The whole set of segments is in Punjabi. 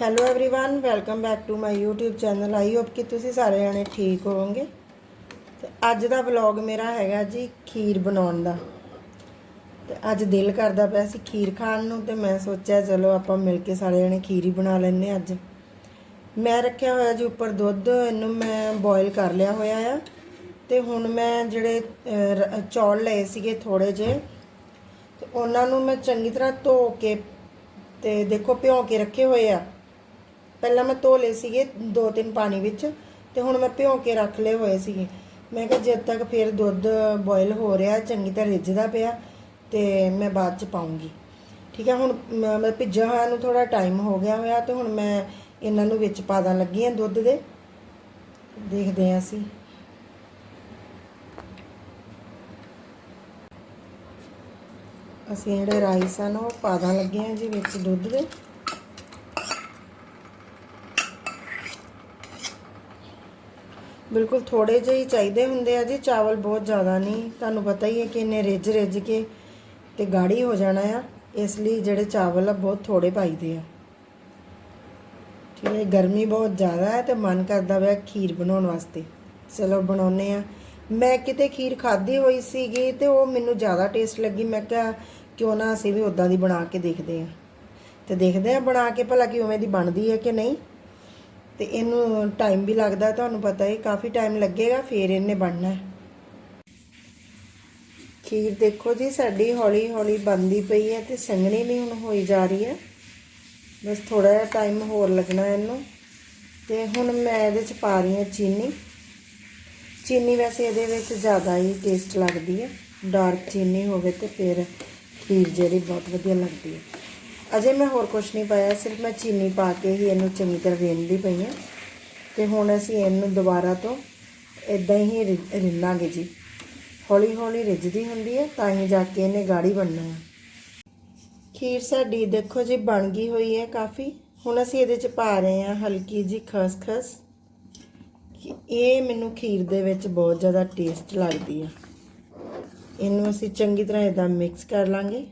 hello everyone welcome back to my YouTube channel I hope ਕਿ ਤੁਸੀਂ ਸਾਰੇ ਜਣੇ ਠੀਕ ਹੋਵੋਗੇ ਤੇ ਅੱਜ ਦਾ ਵਲੌਗ ਮੇਰਾ ਹੈਗਾ ਜੀ ਖੀਰ ਬਣਾਉਣ ਦਾ ਤੇ ਅੱਜ ਦਿਲ ਕਰਦਾ ਪਿਆ ਸੀ ਖੀਰ ਖਾਣ ਨੂੰ ਤੇ ਮੈਂ ਸੋਚਿਆ ਚਲੋ ਆਪਾਂ ਮਿਲ ਕੇ ਸਾਰੇ ਜਣੇ ਖੀਰ ਹੀ ਬਣਾ ਲੈਂਦੇ ਹਾਂ ਅੱਜ ਮੈਂ ਰੱਖਿਆ ਹੋਇਆ ਜੀ ਉੱਪਰ ਦੁੱਧ ਇਹਨੂੰ ਮੈਂ ਬੋਇਲ ਕਰ ਲਿਆ ਹੋਇਆ ਆ ਤੇ ਹੁਣ ਮੈਂ ਜਿਹੜੇ ਅਹ, ਰ- ਚੌਲ ਲਏ ਸੀਗੇ ਥੋੜੇ ਜਿਹੇ ਤੇ ਉਹਨਾਂ ਨੂੰ ਮੈਂ ਚੰਗੀ ਤਰ੍ਹਾਂ ਧੋ ਕੇ ਤੇ ਦੇਖੋ ਭਿਉਂ ਕੇ ਰੱਖੇ ਹੋਏ ਆ ਪਹਿਲਾਂ ਮੈਂ ਧੋ ਲਏ ਸੀਗੇ ਦੋ ਤਿੰਨ ਪਾਣੀ ਵਿੱਚ ਤੇ ਹੁਣ ਮੈਂ ਭਿਉਂ ਕੇ ਰੱਖ ਲਏ ਹੋਏ ਸੀਗੇ। ਮੈਂ ਕਿਹਾ ਜਦ ਤੱਕ ਫਿਰ ਦੁੱਧ ਬੋਇਲ ਹੋ ਰਿਹਾ, ਚੰਗੀ ਤਰ੍ਹਾਂ ਰਿੱਝਦਾ ਪਿਆ ਤੇ ਮੈਂ ਬਾਅਦ ਚ ਪਾਉਂਗੀ। ਠੀਕ ਹੈ ਹੁਣ ਮੈਂ ਮੈਂ ਭਿੱਜਿਆ ਹੋਇਆ ਨੂੰ ਥੋੜਾ ਟਾਈਮ ਹੋ ਗਿਆ ਹੋਇਆ ਤੇ ਹੁਣ ਮੈਂ ਇਹਨਾਂ ਨੂੰ ਵਿੱਚ ਪਾ ਦਾਂ ਲੱਗੀ ਆ ਦੁੱਧ ਦੇ। ਦੇਖਦੇ ਆ ਅਸੀਂ। ਅਸੀਂ ਜਿਹੜੇ ਰਾਈਸ ਹਨ ਉਹ ਪਾ ਦਾਂ ਲੱਗੇ ਆ ਜੀ ਵਿੱਚ ਦੁੱਧ ਦੇ। ਬਿਲਕੁਲ ਥੋੜੇ ਜਿਹੇ ਹੀ ਚਾਹੀਦੇ ਹੁੰਦੇ ਆ ਜੀ, ਚਾਵਲ ਬਹੁਤ ਜ਼ਿਆਦਾ ਨਹੀਂ। ਤੁਹਾਨੂੰ ਪਤਾ ਹੀ ਹੈ ਕਿ ਇਹਨੇ ਰਿੱਝ ਰਿੱਝ ਕੇ ਤੇ ਗਾੜੀ ਹੋ ਜਾਣਾ ਆ। ਇਸ ਲਈ ਜਿਹੜੇ ਚਾਵਲ ਆ ਬਹੁਤ ਥੋੜੇ ਪਾਈਦੇ ਆ। ਠੀਕ ਹੈ ਗਰਮੀ ਬਹੁਤ ਜ਼ਿਆਦਾ ਹੈ ਤੇ ਮਨ ਕਰਦਾ ਪਿਆ ਖੀਰ ਬਣਾਉਣ ਵਾਸਤੇ। ਚਲੋ ਬਣਾਉਨੇ ਆ ਮੈਂ ਕਿਤੇ ਖੀਰ ਖਾਧੀ ਹੋਈ ਸੀਗੀ ਤੇ ਉਹ ਮੈਨੂੰ ਜ਼ਿਆਦਾ ਟੇਸਟ ਲੱਗੀ। ਮੈਂ ਕਿਹਾ ਕਿਉਂ ਨਾ ਅਸੀਂ ਵੀ ਉਦਾਂ ਦੀ ਬਣਾ ਕੇ ਦੇਖਦੇ ਆ ਤੇ ਦੇਖਦੇ ਆ ਬਣਾ ਕੇ ਭਲਾ ਕਿ ਉਵੇਂ ਦੀ ਬਣਦੀ ਹੈ ਕਿ ਨਹੀਂ। ਤੇ ਇਹਨੂੰ ਟਾਈਮ ਵੀ ਲੱਗਦਾ, ਤੁਹਾਨੂੰ ਪਤਾ ਹੈ, ਕਾਫੀ ਟਾਈਮ ਲੱਗੇਗਾ, ਫਿਰ ਇਹਨੇ ਬਣਨਾ ਖੀਰ ਦੇਖੋ ਜੀ, ਸਾਡੀ ਹੌਲੀ ਹੌਲੀ ਬਣਦੀ ਪਈ ਹੈ ਤੇ ਸੰਘਣੀ ਵੀ ਹੁਣ ਹੋਈ ਜਾ ਰਹੀ ਹੈ। ਬਸ ਥੋੜਾ ਜਿਹਾ ਟਾਈਮ ਹੋਰ ਲੱਗਣਾ ਇਹਨੂੰ। ਤੇ ਹੁਣ ਮੈਂ ਇਹਦੇ ਚ ਪਾ ਰਹੀ ਹਾਂ ਚੀਨੀ। ਚੀਨੀ ਵੈਸੇ ਇਹਦੇ ਵਿੱਚ ਜ਼ਿਆਦਾ ਹੀ ਟੇਸਟ ਲੱਗਦੀ ਹੈ। ਡਾਰਕ ਚੀਨੀ ਹੋਵੇ ਤੇ ਫਿਰ ਖੀਰ ਜਿਹੜੀ ਬਹੁਤ ਵਧੀਆ ਲੱਗਦੀ ਹੈ। ਅਜੇ ਮੈਂ ਹੋਰ ਕੁਝ ਨਹੀਂ ਪਾਇਆ, ਸਿਰਫ ਮੈਂ ਚੀਨੀ ਪਾ ਕੇ ਹੀ ਇਹਨੂੰ ਚੰਗੀ ਤਰ੍ਹਾਂ ਰਿੰਨ੍ਹਦੀ ਪਈ ਹਾਂ। ਤੇ ਹੁਣ ਅਸੀਂ ਇਹਨੂੰ ਦੁਬਾਰਾ ਤੋਂ ਇਦਾਂ ਹੀ ਰਿ- ਰਿੰਨਾਂਗੇ ਜੀ। ਹੌਲੀ ਹੌਲੀ ਰਿੱਝਦੀ ਹੁੰਦੀ ਹੈ, ਤਾਂ ਹੀ ਜਾ ਕੇ ਇਹਨੇ ਗਾੜੀ ਬਣਨਾ ਹੈ। ਖੀਰ ਸਾਡੀ ਦੇਖੋ ਜੀ, ਬਣ ਗਈ ਹੋਈ ਹੈ ਕਾਫੀ। ਹੁਣ ਅਸੀਂ ਇਹਦੇ ਚ ਪਾ ਰਹੇ ਹਾਂ ਹਲਕੀ ਜੀ ਖਸਖਸ। ਕਿ ਇਹ ਮੈਨੂੰ ਖੀਰ ਦੇ ਵਿੱਚ ਬਹੁਤ ਜ਼ਿਆਦਾ ਟੇਸਟ ਲੱਗਦੀ ਆ। ਇਹਨੂੰ ਅਸੀਂ ਚੰਗੀ ਤਰ੍ਹਾਂ ਇਦਾਂ ਮਿਕਸ ਕਰ ਲਾਂਗੇ।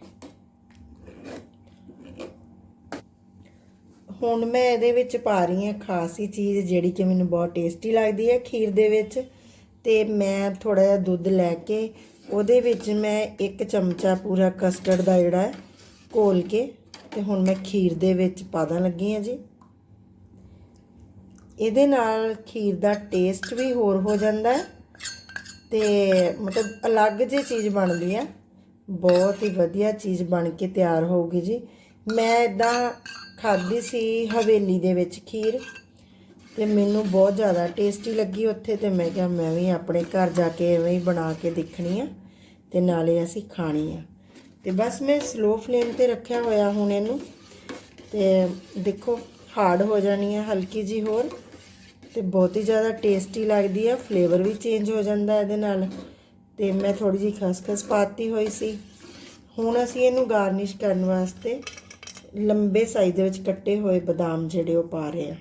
ਹੁਣ ਮੈਂ ਇਹਦੇ ਵਿੱਚ ਪਾ ਰਹੀ ਹਾਂ ਖਾਸੀ ਚੀਜ਼ ਜਿਹੜੀ ਕਿ ਮੈਨੂੰ ਬਹੁਤ ਟੇਸਟੀ ਲੱਗਦੀ ਹੈ ਖੀਰ ਦੇ ਵਿੱਚ। ਤੇ ਮੈਂ ਥੋੜਾ ਜਿਹਾ ਦੁੱਧ ਲੈ ਕੇ ਉਹਦੇ ਵਿੱਚ ਮੈਂ ਇੱਕ ਚਮਚਾ ਪੂਰਾ ਕਸਟਰਡ ਦਾ ਜਿਹੜਾ ਹੈ ਘੋਲ ਕੇ ਤੇ ਹੁਣ ਮੈਂ ਖੀਰ ਦੇ ਵਿੱਚ ਪਾਦਾਂ ਲੱਗੀ ਹਾਂ ਜੀ। ਇਹਦੇ ਨਾਲ ਖੀਰ ਦਾ ਟੇਸਟ ਵੀ ਹੋਰ ਹੋ ਜਾਂਦਾ ਹੈ ਤੇ ਮਤਲਬ ਅਲੱਗ ਜਿਹੀ ਚੀਜ਼ ਬਣਦੀ ਹੈ। ਬਹੁਤ ਹੀ ਵਧੀਆ ਚੀਜ਼ ਬਣ ਕੇ ਤਿਆਰ ਹੋਊਗੀ ਜੀ। ਮੈਂ ਇਦਾਂ ਖਾਧੀ ਸੀ ਹਵੇਲੀ ਦੇ ਵਿੱਚ ਖੀਰ ਤੇ ਮੈਨੂੰ ਬਹੁਤ ਜ਼ਿਆਦਾ ਟੇਸਟੀ ਲੱਗੀ ਉੱਥੇ ਤੇ ਮੈਂ ਕਿਹਾ ਮੈਂ ਵੀ ਆਪਣੇ ਘਰ ਜਾ ਕੇ ਐਵੇਂ ਹੀ ਬਣਾ ਕੇ ਦੇਖਣੀ ਆ ਤੇ ਨਾਲੇ ਅਸੀਂ ਖਾਣੀ ਆ। ਤੇ ਬਸ ਮੈਂ ਸਲੋ ਫਲੇਮ ਤੇ ਰੱਖਿਆ ਹੋਇਆ ਹੁਣ ਇਹਨੂੰ ਤੇ ਦੇਖੋ ਹਾਰਡ ਹੋ ਜਾਣੀ ਆ, ਹਲਕੀ ਜੀ ਹੋਰ ਤੇ ਬਹੁਤ ਹੀ ਜ਼ਿਆਦਾ ਟੇਸਟੀ ਲੱਗਦੀ ਆ ਫਲੇਵਰ ਵੀ ਚੇਂਜ ਹੋ ਜਾਂਦਾ ਇਹਦੇ ਨਾਲ ਤੇ ਮੈਂ ਥੋੜੀ ਜਿਹੀ ਖਸਖਸ ਪਾਤੀ ਹੋਈ ਸੀ। ਹੁਣ ਅਸੀਂ ਇਹਨੂੰ ਗਾਰਨਿਸ਼ ਕਰਨ ਵਾਸਤੇ ਲੰਬੇ ਸਾਈਜ਼ ਦੇ ਵਿੱਚ ਕੱਟੇ ਹੋਏ ਬਦਾਮ ਜਿਹੜੇ ਉਹ ਪਾ ਰਹੇ ਆ।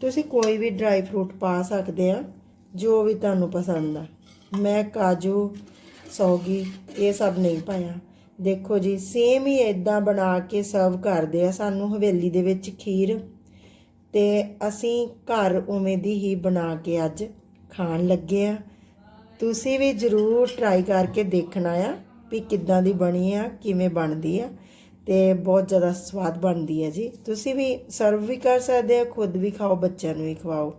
ਤੁਸੀਂ ਕੋਈ ਵੀ ਡਰਾਈ ਫਰੂਟ ਪਾ ਸਕਦੇ ਆ, ਜੋ ਵੀ ਤੁਹਾਨੂੰ ਪਸੰਦ ਆ। ਮੈਂ ਕਾਜੂ, ਸੌਗੀ, ਇਹ ਸਭ ਨਹੀਂ ਪਾਇਆ। ਦੇਖੋ ਜੀ ਸੇਮ ਹੀ ਇਦਾਂ ਬਣਾ ਕੇ ਸਰਵ ਕਰਦੇ ਆ ਸਾਨੂੰ ਹਵੇਲੀ ਦੇ ਵਿੱਚ ਖੀਰ ਤੇ ਅਸੀਂ ਘਰ ਉਵੇਂ ਦੀ ਹੀ ਬਣਾ ਕੇ ਅੱਜ ਖਾਣ ਲੱਗੇ ਆ। ਤੁਸੀਂ ਵੀ ਜ਼ਰੂਰ ਟਰਾਈ ਕਰਕੇ ਦੇਖਣਾ ਆ ਵੀ ਕਿੱਦਾਂ ਦੀ ਬਣੀ ਆ, ਕਿਵੇਂ ਬਣਦੀ ਆ। ਤੇ ਬਹੁਤ ਜ਼ਿਆਦਾ ਸਵਾਦ ਬਣਦੀ ਹੈ ਜੀ। ਤੁਸੀਂ ਵੀ ਸਰਵ ਵੀ ਕਰ ਸਕਦੇ ਹੋ, ਖੁਦ ਵੀ ਖਾਓ, ਬੱਚਿਆਂ ਨੂੰ ਵੀ ਖਵਾਓ।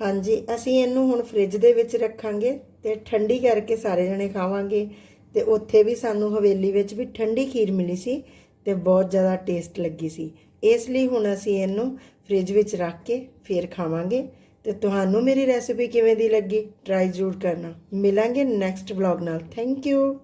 ਹਾਂਜੀ, ਅਸੀਂ ਇਹਨੂੰ ਹੁਣ ਫ੍ਰਿਜ ਦੇ ਵਿੱਚ ਰੱਖਾਂਗੇ ਤੇ ਠੰਡੀ ਕਰਕੇ ਸਾਰੇ ਜਣੇ ਖਾਵਾਂਗੇ ਤੇ ਉੱਥੇ ਵੀ ਸਾਨੂੰ ਹਵੇਲੀ ਵਿੱਚ ਵੀ ਠੰਡੀ ਖੀਰ ਮਿਲੀ ਸੀ ਤੇ ਬਹੁਤ ਜ਼ਿਆਦਾ ਟੇਸਟ ਲੱਗੀ ਸੀ। ਇਸ ਲਈ ਹੁਣ ਅਸੀਂ ਇਹਨੂੰ ਫ੍ਰਿਜ ਵਿੱਚ ਰੱਖ ਕੇ ਫੇਰ ਖਾਵਾਂਗੇ ਤੇ ਤੁਹਾਨੂੰ ਮੇਰੀ ਰੈਸਿਪੀ ਕਿਵੇਂ ਦੀ ਲੱਗੀ ਟਰਾਈ ਜ਼ਰੂਰ ਕਰਨਾ। ਮਿਲਾਂਗੇ ਨੈਕਸਟ ਵਲੌਗ ਨਾਲ। Thank you